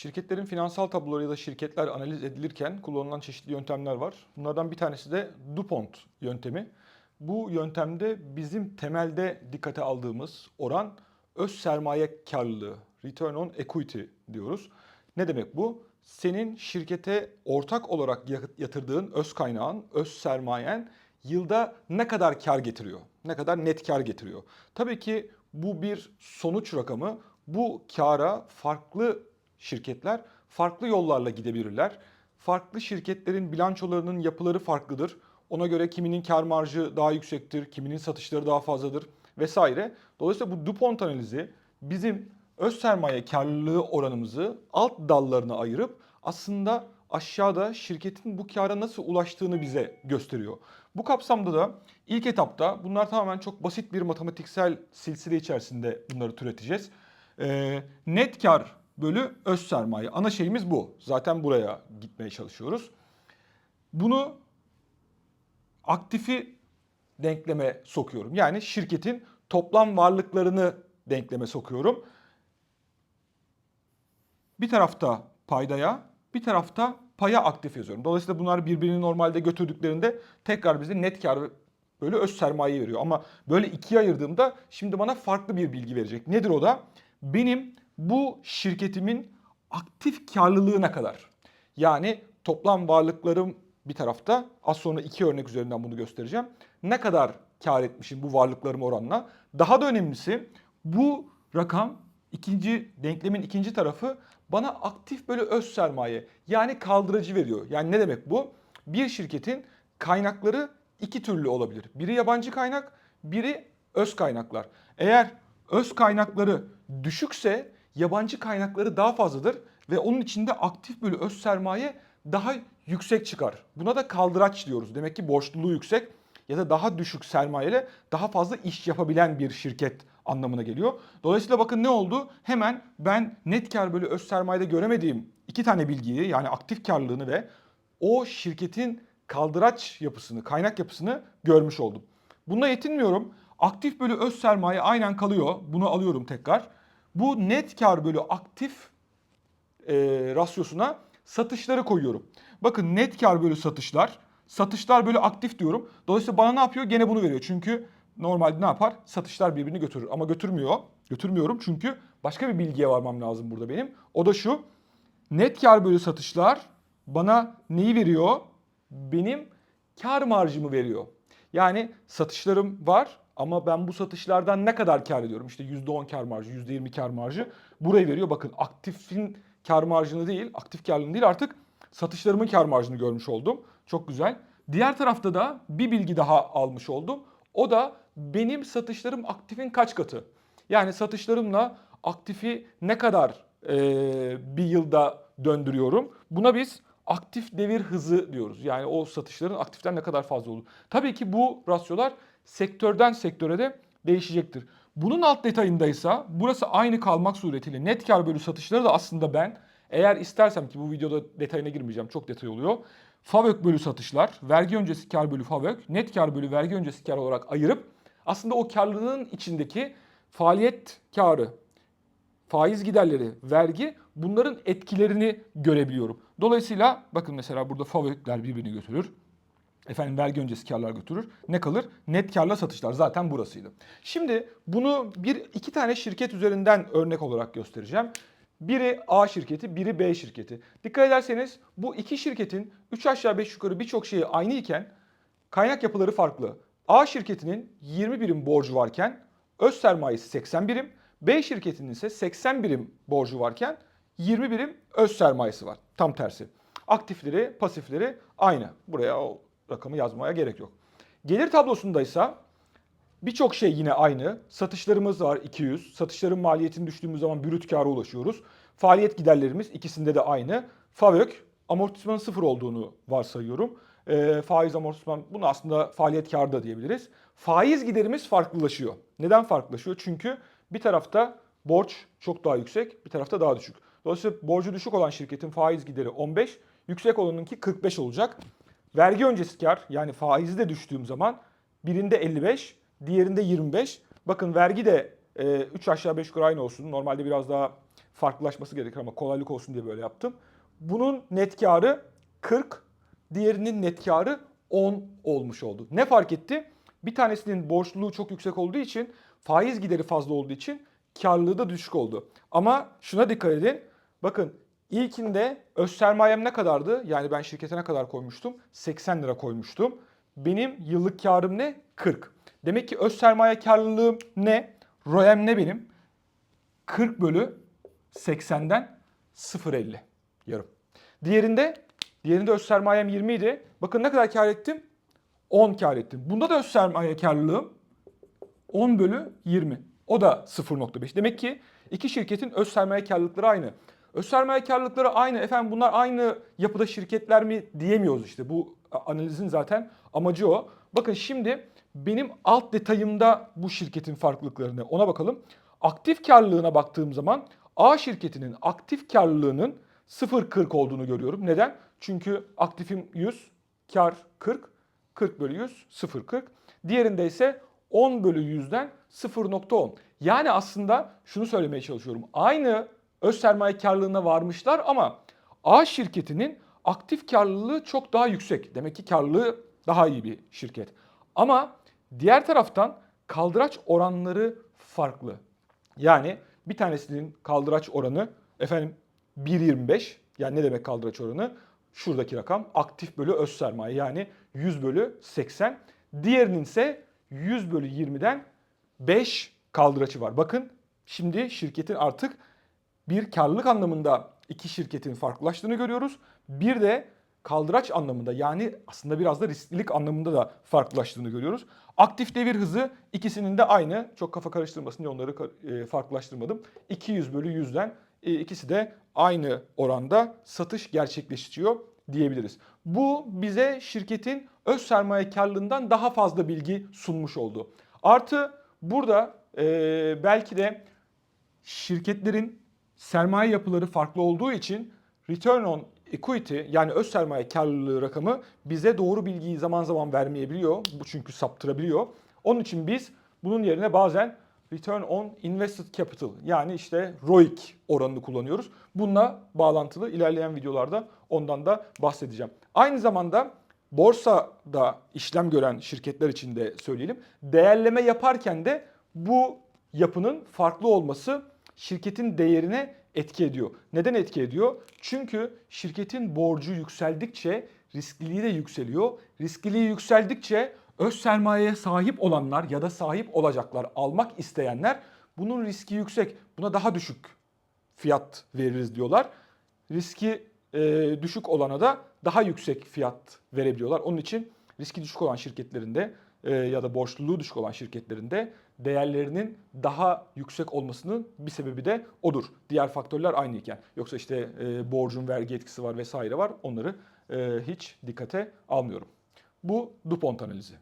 Şirketlerin finansal tabloları ya da şirketler analiz edilirken kullanılan çeşitli yöntemler var. Bunlardan bir tanesi de DuPont yöntemi. Bu yöntemde bizim temelde dikkate aldığımız oran öz sermaye karlılığı, return on equity diyoruz. Ne demek bu? Senin şirkete ortak olarak yatırdığın öz kaynağın, öz sermayen yılda ne kadar kar getiriyor? Ne kadar net kar getiriyor? Tabii ki bu bir sonuç rakamı. Bu kara farklı şirketler farklı yollarla gidebilirler. Farklı şirketlerin bilançolarının yapıları farklıdır. Ona göre kiminin kar marjı daha yüksektir, kiminin satışları daha fazladır vesaire. Dolayısıyla bu DuPont analizi bizim öz sermaye karlılığı oranımızı alt dallarına ayırıp aslında aşağıda şirketin bu kâra nasıl ulaştığını bize gösteriyor. Bu kapsamda da ilk etapta bunlar tamamen çok basit bir matematiksel silsile içerisinde bunları türeteceğiz. Ee, net kar bölü öz sermaye. Ana şeyimiz bu. Zaten buraya gitmeye çalışıyoruz. Bunu aktifi denkleme sokuyorum. Yani şirketin toplam varlıklarını denkleme sokuyorum. Bir tarafta paydaya, bir tarafta paya aktif yazıyorum. Dolayısıyla bunlar birbirini normalde götürdüklerinde tekrar bize net kar bölü öz sermaye veriyor. Ama böyle ikiye ayırdığımda şimdi bana farklı bir bilgi verecek. Nedir o da? Benim bu şirketimin aktif karlılığı ne kadar? Yani toplam varlıklarım bir tarafta. Az sonra iki örnek üzerinden bunu göstereceğim. Ne kadar kar etmişim bu varlıklarım oranla? Daha da önemlisi bu rakam ikinci denklemin ikinci tarafı bana aktif böyle öz sermaye yani kaldırıcı veriyor. Yani ne demek bu? Bir şirketin kaynakları iki türlü olabilir. Biri yabancı kaynak, biri öz kaynaklar. Eğer öz kaynakları düşükse yabancı kaynakları daha fazladır ve onun içinde aktif böyle öz sermaye daha yüksek çıkar. Buna da kaldıraç diyoruz. Demek ki borçluluğu yüksek ya da daha düşük sermayeyle daha fazla iş yapabilen bir şirket anlamına geliyor. Dolayısıyla bakın ne oldu? Hemen ben net kar bölü öz sermayede göremediğim iki tane bilgiyi yani aktif karlılığını ve o şirketin kaldıraç yapısını, kaynak yapısını görmüş oldum. Bununla yetinmiyorum. Aktif bölü öz sermaye aynen kalıyor. Bunu alıyorum tekrar. Bu net kar bölü aktif e, rasyosuna satışları koyuyorum. Bakın net kar bölü satışlar, satışlar bölü aktif diyorum. Dolayısıyla bana ne yapıyor? Gene bunu veriyor. Çünkü normalde ne yapar? Satışlar birbirini götürür. Ama götürmüyor. Götürmüyorum çünkü başka bir bilgiye varmam lazım burada benim. O da şu. Net kar bölü satışlar bana neyi veriyor? Benim kar marjımı veriyor. Yani satışlarım var ama ben bu satışlardan ne kadar kar ediyorum? İşte %10 kar marjı, %20 kar marjı burayı veriyor. Bakın aktifin kar marjını değil, aktif karlılığını değil artık satışlarımın kar marjını görmüş oldum. Çok güzel. Diğer tarafta da bir bilgi daha almış oldum. O da benim satışlarım aktifin kaç katı? Yani satışlarımla aktifi ne kadar e, bir yılda döndürüyorum? Buna biz aktif devir hızı diyoruz. Yani o satışların aktiften ne kadar fazla olur. Tabii ki bu rasyolar sektörden sektöre de değişecektir. Bunun alt detayındaysa burası aynı kalmak suretiyle net kar bölü satışları da aslında ben eğer istersem ki bu videoda detayına girmeyeceğim çok detay oluyor. FAVÖK bölü satışlar, vergi öncesi kar bölü FAVÖK, net kar bölü vergi öncesi kar olarak ayırıp aslında o karlılığın içindeki faaliyet karı, faiz giderleri, vergi bunların etkilerini görebiliyorum. Dolayısıyla bakın mesela burada FAVÖK'ler birbirini götürür. Efendim vergi öncesi karlar götürür. Ne kalır? Net karla satışlar zaten burasıydı. Şimdi bunu bir iki tane şirket üzerinden örnek olarak göstereceğim. Biri A şirketi, biri B şirketi. Dikkat ederseniz bu iki şirketin 3 aşağı 5 yukarı birçok şeyi aynı iken kaynak yapıları farklı. A şirketinin 20 birim borcu varken öz sermayesi 80 birim, B şirketinin ise 80 birim borcu varken 20 birim öz sermayesi var. Tam tersi. Aktifleri, pasifleri aynı. Buraya o rakamı yazmaya gerek yok. Gelir tablosundaysa birçok şey yine aynı. Satışlarımız var 200. Satışların maliyetini düştüğümüz zaman brüt kâra ulaşıyoruz. Faaliyet giderlerimiz ikisinde de aynı. FAVÖK amortismanın sıfır olduğunu varsayıyorum. E, faiz amortisman bunu aslında faaliyet kârı da diyebiliriz. Faiz giderimiz farklılaşıyor. Neden farklılaşıyor? Çünkü bir tarafta borç çok daha yüksek, bir tarafta daha düşük. Dolayısıyla borcu düşük olan şirketin faiz gideri 15, yüksek olanınki 45 olacak. Vergi öncesi kar yani faizi de düştüğüm zaman birinde 55, diğerinde 25. Bakın vergi de 3 aşağı 5 yukarı aynı olsun. Normalde biraz daha farklılaşması gerekir ama kolaylık olsun diye böyle yaptım. Bunun net karı 40, diğerinin net karı 10 olmuş oldu. Ne fark etti? Bir tanesinin borçluluğu çok yüksek olduğu için faiz gideri fazla olduğu için karlılığı da düşük oldu. Ama şuna dikkat edin. Bakın ilkinde öz sermayem ne kadardı? Yani ben şirkete ne kadar koymuştum? 80 lira koymuştum. Benim yıllık karım ne? 40. Demek ki öz sermaye karlılığım ne? ROEM ne benim? 40 bölü 80'den 0.50 yarım. Diğerinde diğerinde öz sermayem 20 idi. Bakın ne kadar kar ettim? 10 kar ettim. Bunda da öz sermaye karlılığım 10 bölü 20. O da 0.5. Demek ki iki şirketin öz sermaye karlılıkları aynı. Öz sermaye karlılıkları aynı. Efendim bunlar aynı yapıda şirketler mi diyemiyoruz işte. Bu analizin zaten amacı o. Bakın şimdi benim alt detayımda bu şirketin farklılıklarını ona bakalım. Aktif karlılığına baktığım zaman A şirketinin aktif karlılığının 0.40 olduğunu görüyorum. Neden? Çünkü aktifim 100, kar 40, 40 bölü 100, 0.40. Diğerinde ise 10 bölü 100'den 0.10. Yani aslında şunu söylemeye çalışıyorum. Aynı öz sermaye karlılığına varmışlar ama A şirketinin aktif karlılığı çok daha yüksek. Demek ki karlılığı daha iyi bir şirket. Ama diğer taraftan kaldıraç oranları farklı. Yani bir tanesinin kaldıraç oranı efendim 1.25 yani ne demek kaldıraç oranı? Şuradaki rakam aktif bölü öz sermaye yani 100 bölü 80. Diğerinin ise 100 bölü 20'den 5 kaldıraçı var. Bakın şimdi şirketin artık bir karlılık anlamında iki şirketin farklılaştığını görüyoruz. Bir de kaldıraç anlamında yani aslında biraz da risklilik anlamında da farklılaştığını görüyoruz. Aktif devir hızı ikisinin de aynı. Çok kafa karıştırmasın diye onları e, farklılaştırmadım. 200 bölü 100'den e, ikisi de aynı oranda satış gerçekleştiriyor diyebiliriz. Bu bize şirketin öz sermaye karlılığından daha fazla bilgi sunmuş oldu. Artı burada e, belki de şirketlerin sermaye yapıları farklı olduğu için return on equity yani öz sermaye karlılığı rakamı bize doğru bilgiyi zaman zaman vermeyebiliyor. Bu çünkü saptırabiliyor. Onun için biz bunun yerine bazen return on invested capital yani işte ROIC oranını kullanıyoruz. Bununla bağlantılı ilerleyen videolarda ondan da bahsedeceğim. Aynı zamanda borsada işlem gören şirketler için de söyleyelim. Değerleme yaparken de bu yapının farklı olması şirketin değerine etki ediyor. Neden etki ediyor? Çünkü şirketin borcu yükseldikçe riskliliği de yükseliyor. Riskliliği yükseldikçe öz sermayeye sahip olanlar ya da sahip olacaklar, almak isteyenler bunun riski yüksek. Buna daha düşük fiyat veririz diyorlar. Riski e, düşük olana da daha yüksek fiyat verebiliyorlar. Onun için riski düşük olan şirketlerinde e, ya da borçluluğu düşük olan şirketlerinde değerlerinin daha yüksek olmasının bir sebebi de odur. Diğer faktörler aynıyken. Yoksa işte e, borcun vergi etkisi var vesaire var. Onları e, hiç dikkate almıyorum. Bu DuPont analizi.